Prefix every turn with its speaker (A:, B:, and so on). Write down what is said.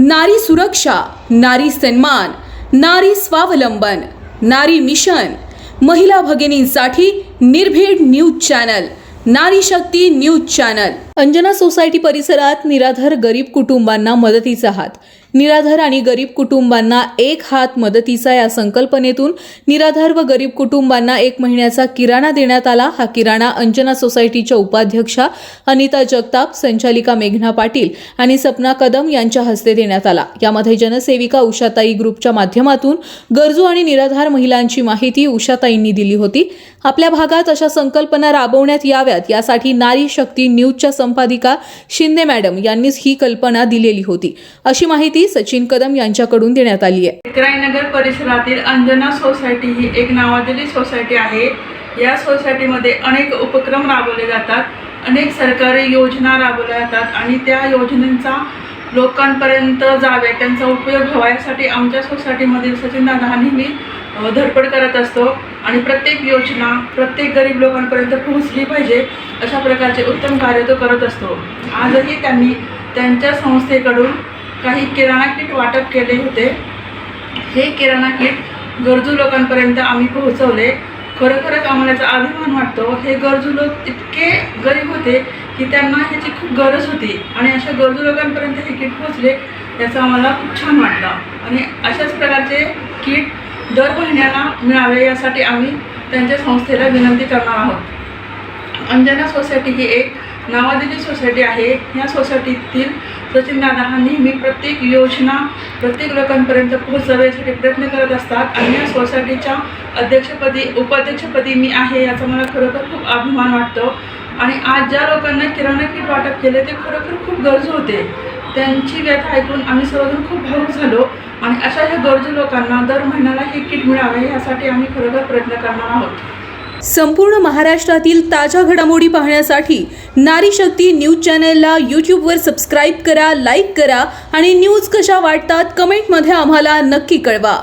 A: नारी सुरक्षा नारी सन्मान नारी स्वावलंबन नारी मिशन. महिला भगिनींसाठी Nirbhid news channel Nari Shakti news channel. Anjana society परिसरात निराधार गरीब कुटुंबांना मदतीचा हात. निराधार आणि गरीब कुटुंबांना एक हात मदतीचा या संकल्पनेतून निराधार व गरीब कुटुंबांना एक महिन्याचा किराणा देण्यात आला. हा किराणा अंजना सोसायटीच्या उपाध्यक्षा अनिता जगताप संचालिका मेघना पाटील आणि सपना कदम यांच्या हस्ते देण्यात आला. यामध्ये जनसेविका उषाताई ग्रुपच्या माध्यमातून गरजू आणि निराधार महिलांची माहिती उषाताईंनी दिली होती. आपल्या भागात अशा संकल्पना राबवण्यात याव्यात यासाठी नारी शक्ती न्यूजच्या संपादिका शिंदे मॅडम यांनीच ही कल्पना दिलेली होती. अशी माहिती सचिन कदम यांच्याकडून देण्यात आली आहे.
B: विक्राईनगर परिसरातील अंजना सोसायटी ही एक नावाजलेली सोसायटी आहे. या सोसायटीमध्ये अनेक उपक्रम राबवले जातात अनेक सरकारी योजना राबवल्या जातात आणि त्या योजनेचा लोकांपर्यंत जावे त्यांचा उपयोग व्हावा यासाठी आमच्या सोसायटीमधील सचिन दादा नेहमी धडपड करत असतो आणि प्रत्येक योजना प्रत्येक गरीब लोकांपर्यंत पोहोचली पाहिजे अशा प्रकारचे उत्तम कार्य तो करत असतो. आजही त्यांनी त्यांच्या संस्थेकडून काही किराणा किट वाटप केले होते. हे किराणा किट गरजू लोकांपर्यंत आम्ही पोहोचवले. खरोखरच आम्हाला याचा अभिमान वाटतो. हे गरजू लोक इतके गरीब होते की त्यांना ह्याची खूप गरज होती आणि अशा गरजू लोकांपर्यंत हे किट पोहोचले याचं आम्हाला खूप छान वाटलं. आणि अशाच प्रकारचे किट दर महिन्याला मिळावे यासाठी आम्ही त्यांच्या संस्थेला विनंती करणार आहोत. अंजना सोसायटी ही एक नावाजलेली सोसायटी आहे या सोसायटीतील सचिन दादा हा नेहमी प्रत्येक योजना प्रत्येक लोकांपर्यंत पोहोचवण्यासाठी प्रयत्न करत असतात आणि या सोसायटीच्या अध्यक्षपदी उपाध्यक्षपदी मी आहे याचा मला खरोखर खूप अभिमान वाटतो. आणि आज ज्या लोकांना किराणा किट वाटप केले ते खरोखर खूप गरजू होते. त्यांची व्यथा ऐकून आम्ही सर्वजण खूप भावूक झालो आणि अशा ह्या गरजू लोकांना दर महिन्याला हे किट मिळावे यासाठी आम्ही खरोखर प्रयत्न करणार आहोत.
A: संपूर्ण महाराष्ट्रातील ताज्या घडामोडी पाहण्यासाठी नारी शक्ती न्यूज चॅनलला यूट्यूबवर सबस्क्राईब करा लाईक करा आणि न्यूज कशा वाटतात कमेंटमध्ये आम्हाला नक्की कळवा.